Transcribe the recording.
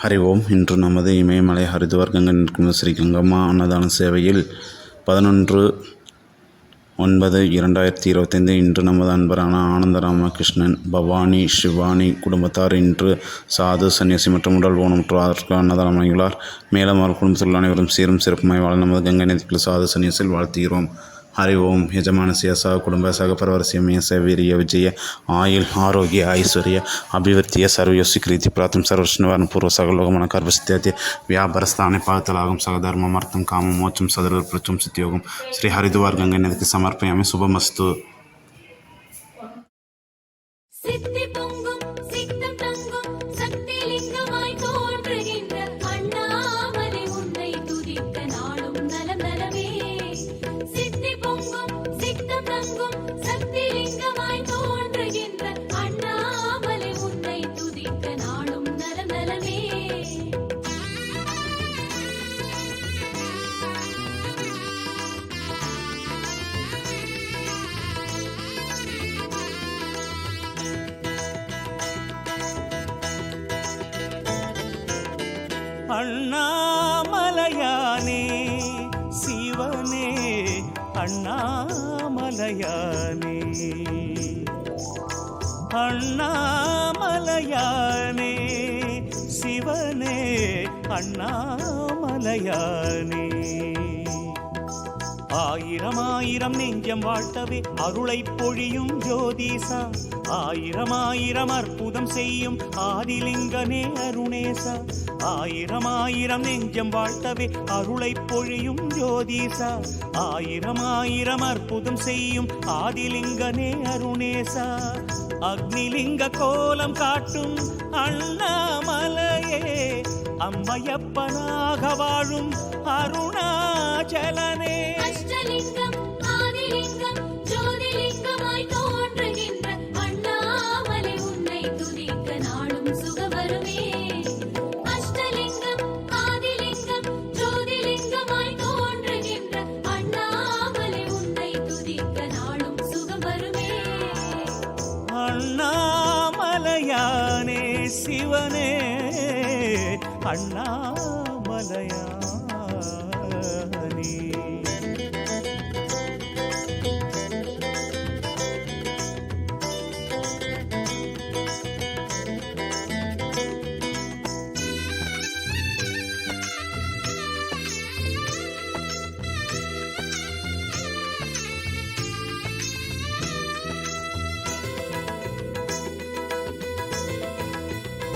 ஹரி ஓம் இன்று நமது இமயமலை ஹரித்வார் கங்கை நிற்கும் ஸ்ரீ கங்கம்மா அன்னதான சேவையில் பதினொன்று ஒன்பது இரண்டாயிரத்தி இருபத்தைந்து இன்று நமது அன்பரான ஆனந்த ராமகிருஷ்ணன் பவானி சிவானி குடும்பத்தார் இன்று சாது சன்னியாசி மற்றும் உடல் ஊனமுற்றோருக்கு அன்னதானம் வழங்கியுள்ளார் மேலும் அவர் குடும்பத்தில் அனைவரும் சீரும் சிறப்புமாய் வாழ நமது கங்கை நதிக்குள் சாது சன்னியாசியில் வாழ்த்துகிறோம். ஹரி ஓம் யஜமானசிய சக குடும்ப சகபரவரசியமிய சவீரிய விஜய ஆயுள் ஆரோக்கிய ஐஸ்வர்ய அபிவிருத்திய சர்வயோசி கிருதி பிராத்தம் சர்வஷ்ணுவான பூர்வ சகலோகமான கர்பசித்தியத்தை வியாபாரஸ்தானை பாகத்தலாகும் சகதர்மம் அர்த்தம் காமம் மோச்சம் சதுர பிரச்சம் சித்தியோகம். ஸ்ரீ ஹரிதுவார் கங்கை நதிக்கு சமர்ப்பயாமி சுபமஸ்து. அண்ணாமலையானே சிவனே அண்ணாமலையானே. அண்ணாமலையானே சிவனே அண்ணாமலையானே. ஆயிரம் ஆயிரம் நெஞ்சம் வாழ்த்தவே அருளை பொழியும் ஜோதிசா ஆயிரம் ஆயிரம் அற்புதம் செய்யும் ஆதிலிங்கனே அருணேசா ஆயிரம் ஆயிரம் நெஞ்சம் வாழ்த்தவே அருளை பொழியும் ஜோதிசா ஆயிரம் ஆயிரம் அற்புதம் செய்யும் ஆதிலிங்கனே அருணேசா அக்னிலிங்க கோலம் காட்டும் அண்ணாமலையே அம்மையப்பனாக வாழும் அருணாச்சலனே. சிவனே. அண்ணாமலையானே.